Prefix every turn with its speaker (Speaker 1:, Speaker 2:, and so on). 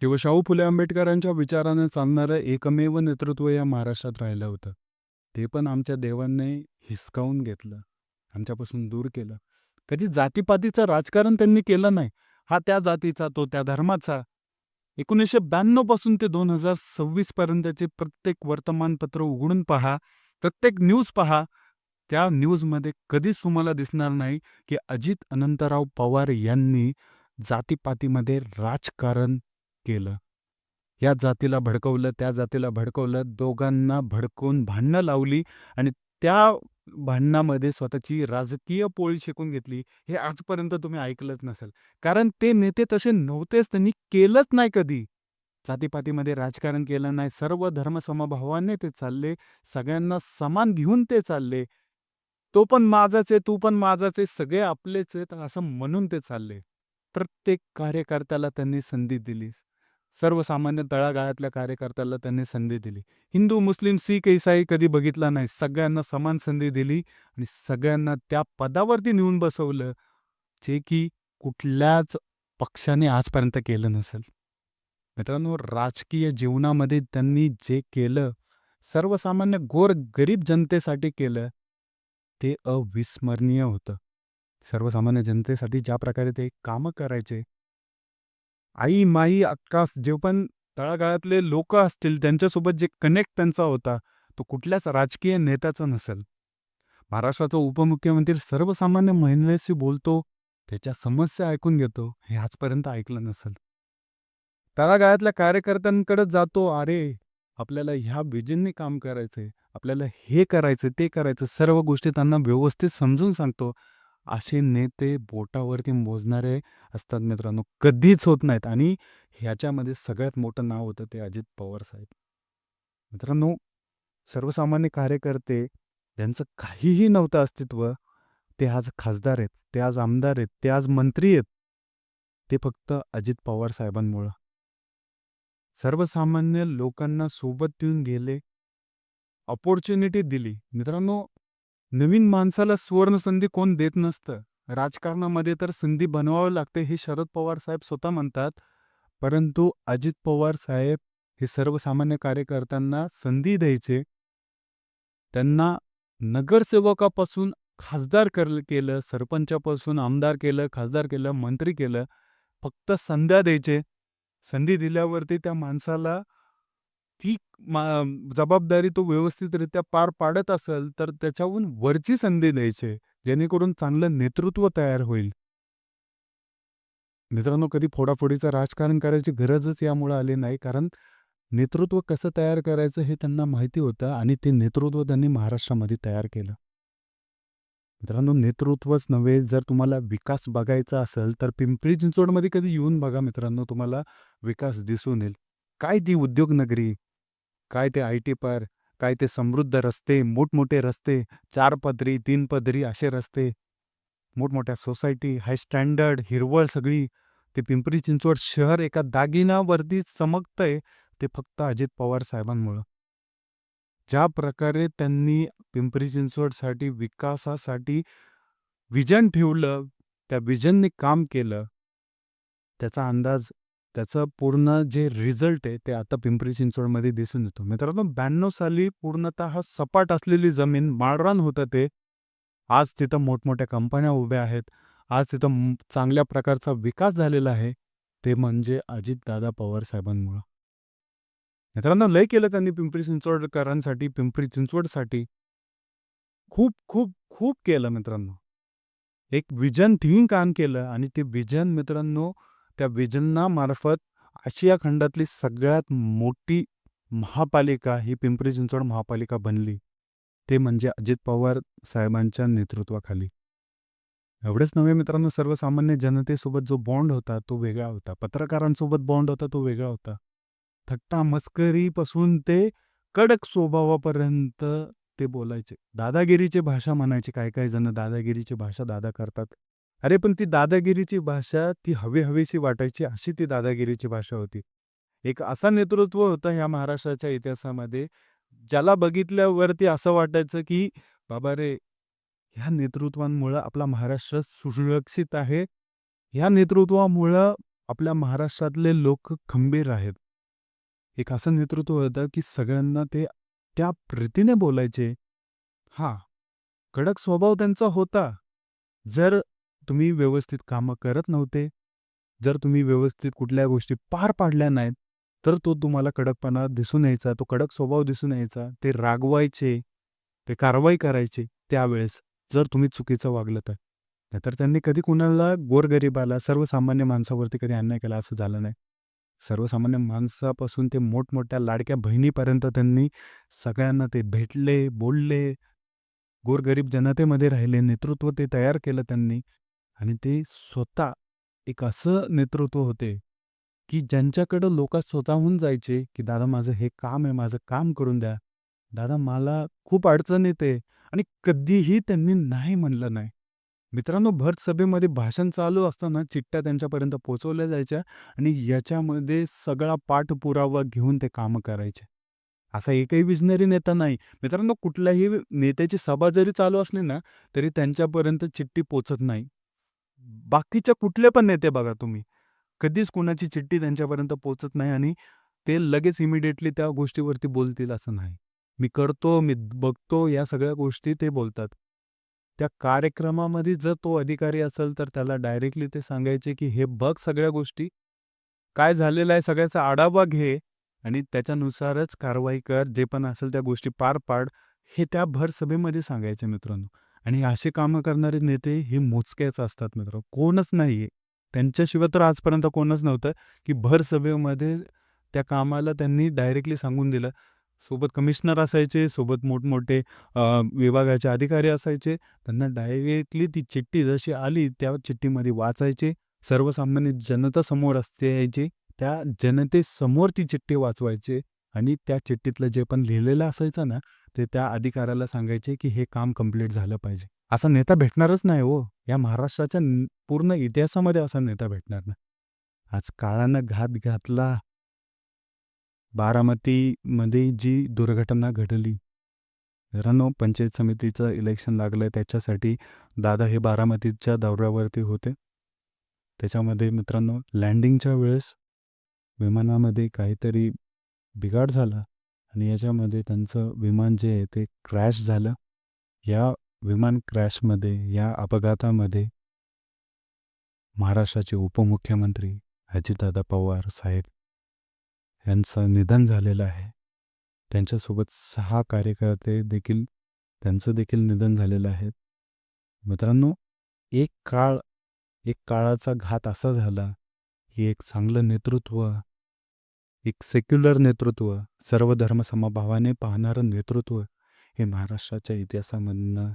Speaker 1: किंवा शाहू फुले आंबेडकरांच्या विचाराने चालणारं एकमेव नेतृत्व या महाराष्ट्रात राहिलं होतं. ते पण आमच्या देवांनी हिसकावून घेतलं. आमच्यापासून दूर केलं. कधी जातीपातीचं राजकारण त्यांनी केलं नाही. हा त्या जातीचा, तो त्या धर्माचा. 1992 पासून ते 2026 पर्यंतचे प्रत्येक वर्तमानपत्र उघडून पहा, प्रत्येक न्यूज पहा. त्या न्यूजमध्ये कधीच तुम्हाला दिसणार नाही, की अजित अनंतराव पवार यांनी जातीपातीमध्ये राजकारण केलं. या जातीला भडकवलं, त्या जातीला भडकवलं, दोघांना भडकवून भांडणं लावली आणि त्या भांडणामध्ये स्वतःची राजकीय पोळी शेकून घेतली. हे आजपर्यंत तुम्ही ऐकलंच नसेल. कारण ते नेते तसे नव्हतेच. त्यांनी केलंच नाही कधी. जातीपातीमध्ये राजकारण केलं नाही. सर्व धर्मसमभावाने ते चालले. सगळ्यांना समान घेऊन ते चालले. तो पण माझाच आहे, तू पण माझाच आहे, सगळे आपलेच आहेत असं म्हणून ते चालले. प्रत्येक कार्यकर्त्याला त्यांनी संधी दिली. सर्वसामान्य तळागाळातल्या कार्यकर्त्याला त्यांनी संधी दिली. हिंदू, मुस्लिम, सिख ईसाई कधी बघितला नाही. सगळ्यांना समान संधी दिली आणि सगळ्यांना त्या पदावरती नेऊन बसवलं, जे की कुठल्याच पक्षाने आजपर्यंत केलं नसेल. मित्रांनो, राजकीय जीवनामध्ये त्यांनी जे केलं, सर्वसामान्य गोरगरीब जनतेसाठी केलं, ते अविस्मरणीय होतं. सर्वसामान्य जनतेसाठी ज्या प्रकारे ते कामं करायचे. आई, माई, अक्का जे पण तळागाळातले लोक असतील त्यांच्यासोबत जे कनेक्ट त्यांचा होता, तो कुठल्याच राजकीय नेत्याचा नसेल. महाराष्ट्राचा उपमुख्यमंत्री सर्वसामान्य महिलेशी बोलतो, त्याच्या समस्या ऐकून घेतो, हे आजपर्यंत ऐकलं नसेल. तळागाळातल्या कार्यकर्त्यांकडे जातो, अरे आपल्याला ह्या विजनने काम करायचंय, आपल्याला हे करायचं, ते करायचं, सर्व गोष्टी त्यांना व्यवस्थित समजून सांगतो. असे नेते बोटावरती मोजणारे असतात मित्रांनो. कधीच होत नाहीत आणि ह्याच्यामध्ये सगळ्यात मोठं नाव होतं ते अजित पवार साहेब. मित्रांनो, सर्वसामान्य कार्यकर्ते ज्यांचं काहीही नव्हतं अस्तित्व, ते आज खासदार आहेत, ते आज आमदार आहेत, ते आज मंत्री आहेत. ते फक्त अजित पवार साहेबांमुळं. सर्वसामान्य लोकांना सोबत देऊन गेले. अपॉर्च्युनिटी दिली. मित्रांनो, नवीन माणसाला सुवर्णसंधी कोण देत नसतं. राजकारणामध्ये तर संधी बनवावं लागते हे शरद पवार साहेब स्वतः म्हणतात. परंतु अजित पवार साहेब हे सर्वसामान्य कार्यकर्त्यांना संधी द्यायचे. त्यांना नगरसेवकापासून खासदार कर केलं, सरपंचापासून आमदार केलं, खासदार केलं, मंत्री केलं. फक्त संध्या द्यायचे. संधी दिल्यावरती त्या माणसाला ती मा जबाबदारी तो व्यवस्थितरित्या पार पाडत असेल, तर त्याच्याहून वरची संधी द्यायची, जेणेकरून चांगलं नेतृत्व तयार होईल. मित्रांनो, कधी फोडाफोडीचं राजकारण करायची गरजच यामुळे आली नाही. कारण नेतृत्व कसं तयार करायचं हे त्यांना माहिती होतं आणि ते नेतृत्व त्यांनी महाराष्ट्रामध्ये तयार केलं. मित्रांनो, नेतृत्वच नव्हे, जर तुम्हाला विकास बघायचा असेल, तर पिंपरी चिंचवडमध्ये कधी येऊन बघा मित्रांनो, तुम्हाला विकास दिसून येईल. काय ती उद्योगनगरी, काय ते आय-टी पार्क, काय ते समृद्ध रस्ते, मोठमोठे रस्ते, चार पदरी, तीन पदरी असे रस्ते, मोठमोठ्या सोसायटी, हाय स्टँडर्ड, हिरवळ सगळी. ते पिंपरी चिंचवड शहर एका दागिन्यावरती चमकतंय, ते फक्त अजित पवार साहेबांमुळं. ज्या प्रकारे त्यांनी पिंपरी चिंचवडसाठी, विकासासाठी विजन ठेवलं, त्या विजनने काम केलं. त्याचा अंदाज, त्याचं पूर्ण जे रिझल्ट आहे, ते आता पिंपरी चिंचवडमध्ये दिसून येतो. मित्रांनो, 92 साली पूर्णतः सपाट असलेली जमीन, माळरान होतं ते. आज तिथं मोठमोठ्या कंपन्या उभ्या आहेत. आज तिथं चांगल्या प्रकारचा विकास झालेला आहे. ते म्हणजे अजितदादा पवार साहेबांमुळं. मित्रांनो, लय केलं त्यांनी पिंपरी चिंचवडकरांसाठी, पिंपरी चिंचवडसाठी. खूप, खूप, खूप केलं मित्रांनो. एक विजन ठेवून काम केलं आणि ते विजन मित्रांनो, त्या विजनामार्फत आशिया खंडातली सगळ्यात मोठी महापालिका ही पिंपरी चिंचवड महापालिका बनली. ते म्हणजे अजित पवार साहेबांच्या नेतृत्वाखाली. एवढंच नव्हे मित्रांनो, सर्वसामान्य जनतेसोबत जो बॉन्ड होता, तो वेगळा होता. पत्रकारांसोबत बॉन्ड होता, तो वेगळा होता. थट्टा मस्करीपासून ते कडक स्वभावापर्यंत ते बोलायचे. दादागिरीची भाषा म्हणायचे काही-काही जण दादागिरीची भाषा दादा करतात. अरे पण ती दादागिरीची भाषा ती हवीहवीशी वाटायची, अशी ती दादागिरीची भाषा होती. एक असा नेतृत्व होता ह्या महाराष्ट्राच्या इतिहासामध्ये, ज्याला बघितल्यावरती असं वाटायचं, की बाबा रे, ह्या नेतृत्वांमुळं आपला महाराष्ट्र सुरक्षित आहे. ह्या नेतृत्वामुळं आपल्या महाराष्ट्रातले लोक खंबीर आहेत. एक असं नेतृत्व होतं, की सगळ्यांना ते त्या प्रीतीने बोलायचे. हा कडक स्वभाव त्यांचा होता. जर तुम्ही व्यवस्थित कामं करत नव्हते, जर तुम्ही व्यवस्थित कुठल्या गोष्टी पार पाडल्या नाहीत, तर तो तुम्हाला कडकपणा दिसून यायचा, तो कडक स्वभाव दिसून यायचा. ते रागवायचे, ते कारवाई करायचे त्यावेळेस, जर तुम्ही चुकीचं वागलं तर. नाहीतर त्यांनी कधी कुणाला गोरगरिबाला, सर्वसामान्य माणसावरती कधी अन्याय केला असं झालं नाही. सर्वसामान्य माणसापासून ते मोठमोठ्या लाडक्या बहिणीपर्यंत त्यांनी सगळ्यांना ते भेटले, बोलले, गोरगरीब जनतेमध्ये राहिले, नेतृत्व ते तयार केलं त्यांनी आणि ते स्वतः एक असं नेतृत्व होते, की ज्यांच्याकडं लोक स्वतःहून जायचे, की "दादा माझं हे काम आहे, माझं काम करून द्या. दादा मला खूप अडचण येते" आणि कधीही त्यांनी नाही म्हणलं नाही. मित्रांनो, भर सभेमध्ये भाषण चालू असताना चिठ्ठ्या त्यांच्यापर्यंत पोचवल्या जायच्या आणि याच्यामध्ये सगळा पाठपुरावा घेऊन ते कामं करायचे. असा एकही विजनरी नेता नाही. मित्रांनो, कुठल्याही नेत्याची सभा जरी चालू असली ना, तरी त्यांच्यापर्यंत चिठ्ठी पोचत नाही. बाकीच्या कुठले पण नेते बघा तुम्ही, कधीच कुणाची चिठ्ठी त्यांच्यापर्यंत पोहोचत नाही आणि ते लगेच इमिडिएटली त्या गोष्टीवरती बोलतील असं नाही. मी करतो, मी बघतो या सगळ्या गोष्टी ते बोलतात. त्या कार्यक्रमामध्ये जर तो अधिकारी असेल, तर त्याला डायरेक्टली ते सांगायचे, की "हे बघ सगळ्या गोष्टी, काय झालेलं आहे सगळ्याचा आढावा घे आणि त्याच्यानुसारच कारवाई कर, जे पण असेल त्या गोष्टी पार पाड." हे त्या भर सभेमध्ये सांगायचे मित्रांनो. आणि अशी कामं करणारे नेते हे मोजकेच असतात मित्र कोणच नाहीये. त्यांच्याशिवाय तर आजपर्यंत कोणच नव्हतं, की भर सभेमध्ये त्या कामाला त्यांनी डायरेक्टली सांगून दिलं. सोबत कमिशनर असायचे, सोबत मोठमोठे विभागाचे अधिकारी असायचे. त्यांना डायरेक्टली ती चिठ्ठी जशी आली, त्या चिठ्ठीमध्ये वाचायचे. सर्वसामान्य जनता समोर असते यायची. त्या जनतेसमोर ती चिठ्ठी वाचवायचे आणि त्या चिठ्ठीतलं जे पण लिहिलेलं असायचं ना, ते त्या अधिकाऱ्याला सांगायचे, की हे काम कंप्लीट झालं पाहिजे. असा नेता भेटणारच नाही हो. या महाराष्ट्राच्या पूर्ण इतिहासामध्ये असा नेता भेटणार नाही. आज काळानं घात घातला. बारामतीमध्ये जी दुर्घटना घडली. मित्रांनो, पंचायत समितीचं इलेक्शन लागलं त्याच्यासाठी दादा हे बारामतीच्या दौऱ्यावरती होते. त्याच्यामध्ये मित्रांनो, लँडिंगच्या वेळेस विमानामध्ये काहीतरी बिघाड झाला आणि याच्यामध्ये त्यांचं विमान जे आहे ते क्रॅश झालं. या विमान क्रॅशमध्ये, या अपघातामध्ये महाराष्ट्राचे उपमुख्यमंत्री अजितदादा पवार साहेब यांचं निधन झालेलं आहे. त्यांच्यासोबत सहा कार्यकर्ते देखील त्यांचं देखील निधन झालेलं आहे. मित्रांनो, एक काळ, एक काळाचा घात असा झाला, की एक चांगलं नेतृत्व, एक सेक्युलर नेतृत्व, सर्व धर्मसमभावाने पाहणारं नेतृत्व हे महाराष्ट्राच्या इतिहासामधनं